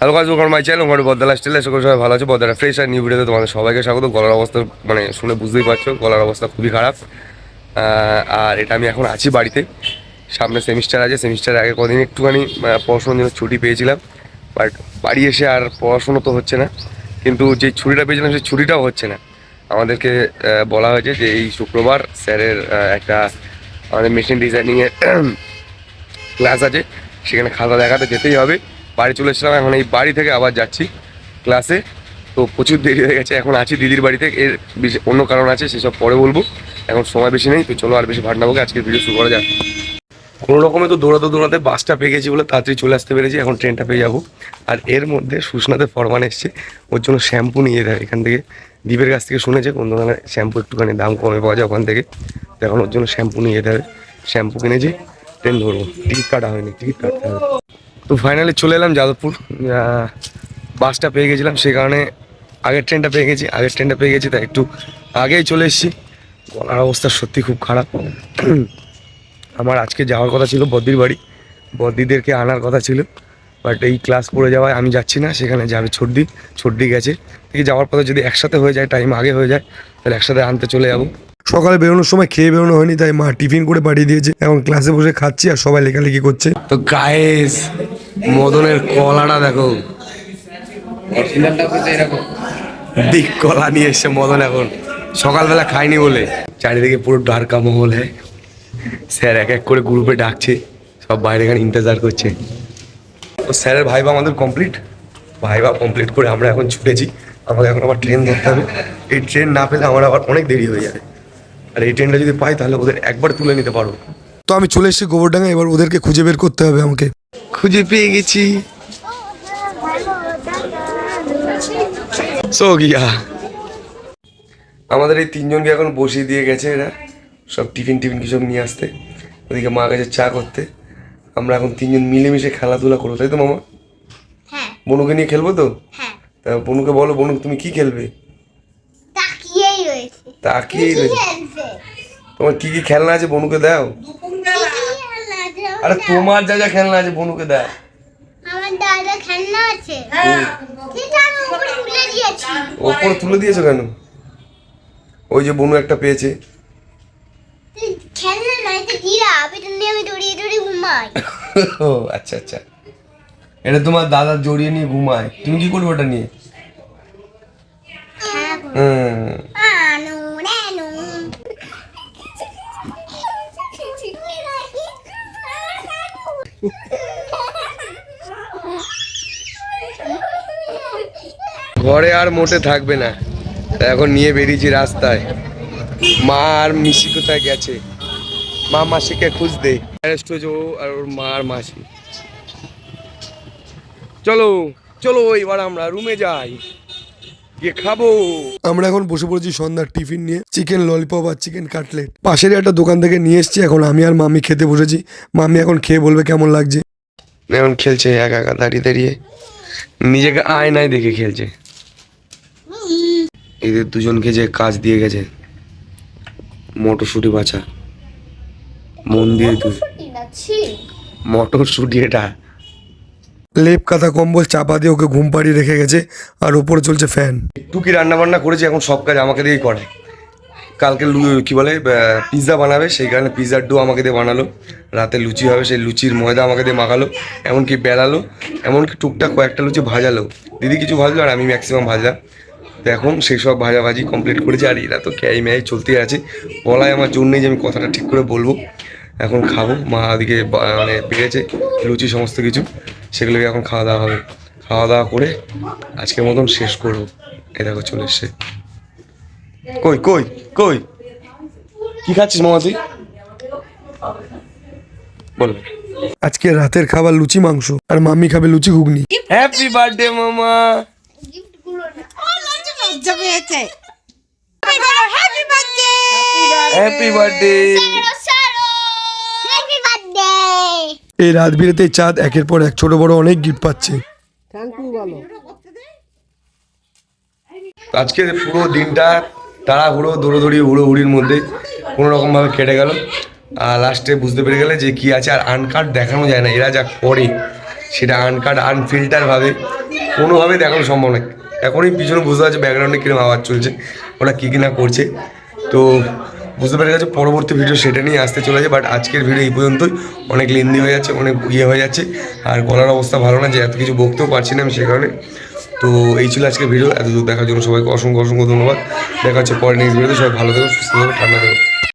Hello কাজ ওখানে my channel ওখানে বদলা স্টাইল এসে সবাই ভালো আছে। বদলা ফ্রেশ আর নিউ ভিডিওতে তোমাদের সবাইকে স্বাগত। গলার অবস্থা মানে শুনে বুঝতেই পারছ, গলার অবস্থা খুবই খারাপ। আর এটা আমি এখন আছি বাড়িতে। সামনে সেমিস্টার আছে। সেমিস্টার আগে কদিন একটুখানি পড়াশোনার জন্য ছুটি পেয়েছিলাম। বাট বাড়ি এসে আর পড়াশোনা তো হচ্ছে না। কিন্তু যে ছুটিটা পেয়েছিলাম, সেই ছুটিটাও হচ্ছে না। আমাদেরকে বলা হয়েছে যে এই শুক্রবার স্যারের একটা আমাদের মেশিন ডিজাইনিংয়ের ক্লাস আছে। সেখানে খাতা দেখাতে যেতেই হবে। বাড়ি চলে এসেছিলাম, এখন এই বাড়ি থেকে আবার যাচ্ছি ক্লাসে তো প্রচুর দেরি হয়ে গেছে, এখন আছি দিদির বাড়িতে, এর অন্য কারণ আছে, সেসব পরে বলব। এখন সময় বেশি নেই, তো চলো আর বেশি ভাট নেব আজকে ভিডিও শুরু করা যাক। কোনো রকমে তো দৌড়াতে দৌড়াতে বাসটা পেয়ে গেছি বলে তাড়াতাড়ি চলে আসতে পেরেছি, এখন ট্রেনটা পেয়ে যাব। আর এর মধ্যে সুস্নাতে ফরমান এসছে, ওর জন্য শ্যাম্পু নিয়ে দেয় এখান থেকে দ্বীপের কাছ থেকে শুনেছে কোন দোকানে শ্যাম্পু একটুখানি দাম কমে পাওয়া যায় ওখান থেকে। তো এখন ওর জন্য শ্যাম্পু নিয়ে যেতে হবে। শ্যাম্পু কিনেছি ট্রেন ধরবো। টিকিট কাটা হয়নি টিকিট কাটতে হবে। তো ফাইনালি চলে এলাম যাদবপুর। বাসটা পেয়ে গেছিলাম সেই কারণে আগের ট্রেনটা পেয়ে গেছি, আগের ট্রেনটা পেয়ে গেছি, তাই একটু আগেই চলে এসেছি। গলার অবস্থা সত্যি খুব খারাপ। আমার আজকে যাওয়ার কথা ছিল বদ্দির বাড়ি। বদ্দিদেরকে আনার কথা ছিল বাট এই ক্লাস পড়ে যাওয়ায় আমি যাচ্ছি না, সেখানে যাবে ছর্দি। ছর্দি গেছে। থেকে যাওয়ার পথে যদি একসাথে হয়ে যায় টাইম আগে হয়ে যায়, তাহলে একসাথে আনতে চলে যাব। সকালে বেরোনোর সময় খেয়ে বেরোনো হয়নি, তাই মা টিফিন করে পাঠিয়ে দিয়েছে। এখন ক্লাসে বসে খাচ্ছি আর সবাই লেখালেখি করছে। তো গায়েস মদনের কলাটা দেখো। দিক কলা নিয়ে এসছে মদন এখন। সকালবেলা খাইনি বলে। চারিদিকে পুরো ডারকা মহল হ্যাঁ। স্যার এক এক করে গ্রুপে ডাকছে, সব বাইরে এখানে ইন্তজার করছে। তো স্যারের ভাইবা আমাদের কমপ্লিট ভাইবা কমপ্লিট করে আমরা এখন ছুটেছি। আমাকে এখন আবার ট্রেন ধরতে হবে। এই ট্রেন না পেলে আমার আবার অনেক দেরি হয়ে যাবে। আর এই ট্রেনটা যদি পাই তাহলে ওদের একবার তুলে নিতে পারব তো আমি চলে এসেছি গোবরডাঙ্গা এবার ওদেরকে খুঁজে বের করতে হবে আমাকে। খুঁজে পেয়ে গেছি। সো গিয়া। আমাদের এই তিনজনকে এখন বসিয়ে দিয়ে গেছে এরা। সব টিফিন টিফিন কিছু নিয়ে আসতে। ওদিকে মা কাছে চা করতে। আমরা এখন তিনজন মিলেমিশে খেলাধুলা করব তাই তো মামা? হ্যাঁ। বনুকে নিয়ে খেলব তো? হ্যাঁ। তা বনুকে বলো বনু তুমি কি খেলবে? তাকিয়েই রয়েছে তোমার কি কি খেলনা আছে বনুকে দাও। আরে তোমার যা যা খেলনা আছে বনুকে দাও। আমার দাদা খেলনা আছে। ঠিক তুলে দিয়েছি? ওপরে তুলে দিয়েছ কেন? ওই যে বনু একটা পেয়েছে। তো ও আচ্ছা আচ্ছা। এটা তোমার দাদা জড়িয়ে নিয়ে ঘুমায়। তুমি কি করবে ওটা নিয়ে। হুম। ঘরে আর মোটে থাকবে না। এখন নিয়ে বেরিয়েছি রাস্তায়। মা আর মিশি কোথায় গেছে? মা মাসিকে খুঁজতে অ্যারেস্ট হয়েছে ও আর ওর মা আর মাসি। চলো চলো এবার আমরা রুমে যাই। গিয়ে খাব। আমরা এখন বসে পড়েছি সন্ধ্যার টিফিন নিয়ে। চিকেন ললিপপ আর চিকেন কাটলেট পাশের একটা দোকান থেকে নিয়ে এসেছি এখন আমি আর মামি খেতে বসেছি। মামি এখন খেয়ে বলবে কেমন লাগছে। এখন খেলছে একা একা দাঁড়িয়ে দাঁড়িয়ে। নিজেকে আয়নায় দেখে খেলছে। এদের দুজনকে যে কাজ দিয়ে গেছে। মটরশুটি বাছা। মন দিয়ে তুই মটরশুটি এটা। লেপ কাঁথা কম্বল চাপা দিয়ে ওকে ঘুম পাড়িয়ে রেখে গেছে আর ওপরে চলছে ফ্যান। টুকি রান্না বান্না করেছে? এখন সব কাজ আমাকে দিয়েই করে। কালকে লু- কি বলে পিৎজা বানাবে সেই কারণে পিৎজার ডো আমাকে দিয়ে বানালো। রাতে লুচি হবে সেই লুচির ময়দা আমাকে দিয়ে মাখালো এমনকি বেলালো এমনকি টুকটাক কয়েকটা লুচি ভাজালো। দিদি কিছু ভাজলো আর আমি ম্যাক্সিমাম ভাজলাম। তো এখন সেই সব ভাজাভাজি কমপ্লিট করেছি আর এরা তো ক্যাই ম্যাই চলতে আছে। বলাই আমার জন্য নেই যে আমি কথাটা ঠিক করে বলব। এখন খাব মা ওদিকে মানে পেরেছে লুচি সমস্ত কিছু সেগুলোকে এখন খাওয়া দাওয়া হবে। খাওয়া দাওয়া করে আজকের মতন শেষ করব। এ দেখো চলে এসছে। কই কই কই? কি খাচ্ছিস মামা তুই? বল। আজকে রাতের খাবার লুচি মাংস আর মাম্মি খাবে লুচি ঘুগনি। হ্যাপি বার্থডে মামা। লজ্জা পেয়েছে। Happy birthday happy birthday happy birthday এই রাত বিরেতে চাঁদ একের পর এক ছোট বড় অনেক গিফট পাচ্ছে। আজকে পুরো দিনটা তাড়াহুড়ো দৌড়োদৌড়ি হুড়োহুড়ির মধ্যে কোনো রকমভাবে কেটে গেল। আর লাস্টে বুঝতে পেরে গেলে যে কি আছে আর আনকার্ড দেখানো যায় না। এরা যা করে সেটা আনকাট আনফিল্টারভাবে কোনোভাবে দেখানো সম্ভব নয়। এখনই পিছনে বুঝতে পারছে ব্যাকগ্রাউন্ডে কীরকম আওয়াজ চলছে, ওরা কী কী না করছে। তো বুঝতে পেরে গেছে, পরবর্তী ভিডিও সেটা নিয়ে আসতে চলে চলেছে বাট আজকের ভিডিও এই পর্যন্তই। অনেক লেন্দি হয়ে যাচ্ছে, অনেক ইয়ে হয়ে যাচ্ছে, আর গলার অবস্থা ভালো না যে এত কিছু বকতেও পারছি না আমি সে কারণে। তো এই ছিল আজকের ভিডিও এত দূর দেখার জন্য সবাইকে অসংখ্য অসংখ্য ধন্যবাদ। দেখা হচ্ছে পরে নেক্সট ভিডিওতে সবাই ভালো থাকবে সুস্থ থেকো, ঠান্ডা থেকো।